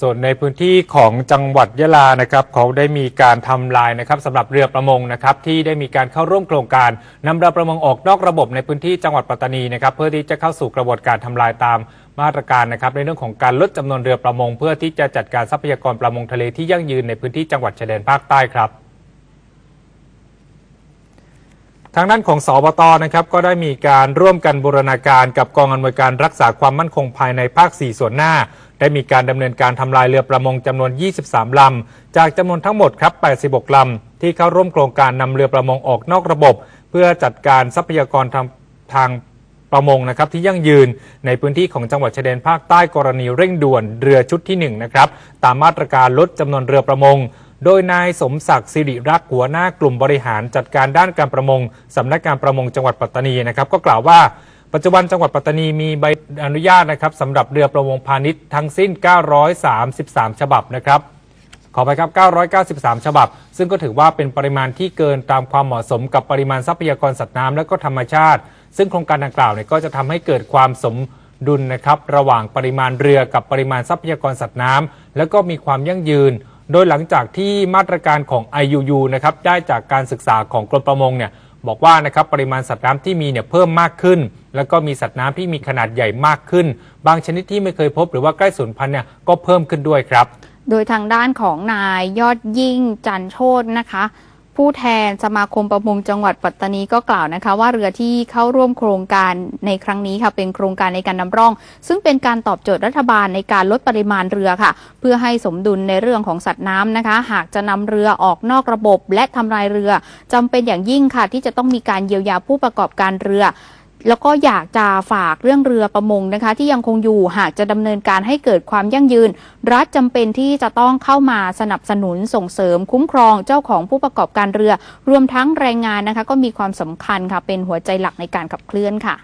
ส่วนในพื้นที่ของจังหวัดยะลานะครับเขาได้มีการทำลายนะครับสำหรับเรือประมงนะครับที่ได้มีการเข้าร่วมโครงการนำเรือประมงออกนอกระบบในพื้นที่จังหวัดปัตตานีนะครับเพื่อที่จะเข้าสู่กระบวนการทำลายตามมาตรการนะครับในเรื่องของการลดจำนวนเรือประมง เพื่อที่จะจัดการทรัพยากรประมงทะเลที่ยั่งยืนในพื้นที่จังหวัดชายแดนภาคใต้ครับทางด้านของสอบตนะครับก็ได้มีการร่วมกันบูรณาการกับกองอำนวยการรักษาความมั่นคงภายในภาค 4 ส่วนหน้า ได้มีการดำเนินการทำลายเรือประมงจำนวน 23 ลำ จากจำนวนทั้งหมดครับ 86 ลำ ที่เข้าร่วมโครงการนำเรือประมงออกนอกระบบ เพื่อจัดการทรัพยากรทางทางประมงนะครับที่ยั่งยืนในพื้นที่ของจังหวัดชายแดนภาคใต้กรณีเร่งด่วนเรือชุดที่1นะครับตามมาตรการลดจำนวนเรือประมง โดยนายสมศักดิ์สิริรักษ์หัวหน้ากลุ่มบริหารจัดการด้านการประมงสำนักงานประมงจังหวัดปัตตานีนะครับก็กล่าวว่า ปัจจุบันจังหวัดปัตตานีมีใบอนุญาตนะครับสำหรับเรือประมงพาณิชย์ทั้งสิ้น 933 ฉบับนะครับ ขอไปครับ 993 ฉบับ ซึ่งก็ถือว่าเป็นปริมาณที่เกินตามความเหมาะสมกับปริมาณทรัพยากรสัตว์น้ำและก็ธรรมชาติ ซึ่งโครงการดังกล่าวเนี่ยก็จะทำให้เกิดความสมดุลนะครับระหว่างปริมาณเรือกับปริมาณทรัพยากรสัตว์น้ำแล้วก็มีความยั่งยืน โดยหลังจากที่มาตรการของ IUU นะครับได้จากการศึกษาของกรมประมงเนี่ย บอกว่านะครับปริมาณสัตว์น้ำที่มีเนี่ยเพิ่มมากขึ้น แล้วก็มีสัตว์น้ำที่มีขนาดใหญ่มากขึ้น บางชนิดที่ไม่เคยพบหรือว่าใกล้สูญพันธุ์เนี่ยก็เพิ่มขึ้นด้วยครับ โดยทางด้านของนายยอดยิ่งจันโชตนะคะ ผู้แทนสมาคมประมงจังหวัดปัตตานีก็กล่าวนะคะ ว่าเรือที่เข้าร่วมโครงการในครั้งนี้ค่ะเป็นโครงการในการนำร่อง ซึ่งเป็นการตอบโจทย์รัฐบาลในการลดปริมาณเรือค่ะ เพื่อให้สมดุลในเรื่องของสัตว์น้ำนะคะ หากจะนำเรือออกนอกระบบ และทำลายเรือจำเป็นอย่างยิ่งค่ะ ที่จะต้องมีการเยียวยาผู้ประกอบการเรือ แล้วก็อยากจะฝากเรื่องเรือประมงนะคะ ที่ยังคงอยู่หากจะดำเนินการให้เกิดความยั่งยืน รัฐจำเป็นที่จะต้องเข้ามาสนับสนุนส่งเสริมคุ้มครองเจ้าของผู้ประกอบการเรือ รวมทั้งแรงงานนะคะ ก็มีความสำคัญค่ะเป็นหัวใจหลักในการขับเคลื่อนค่ะ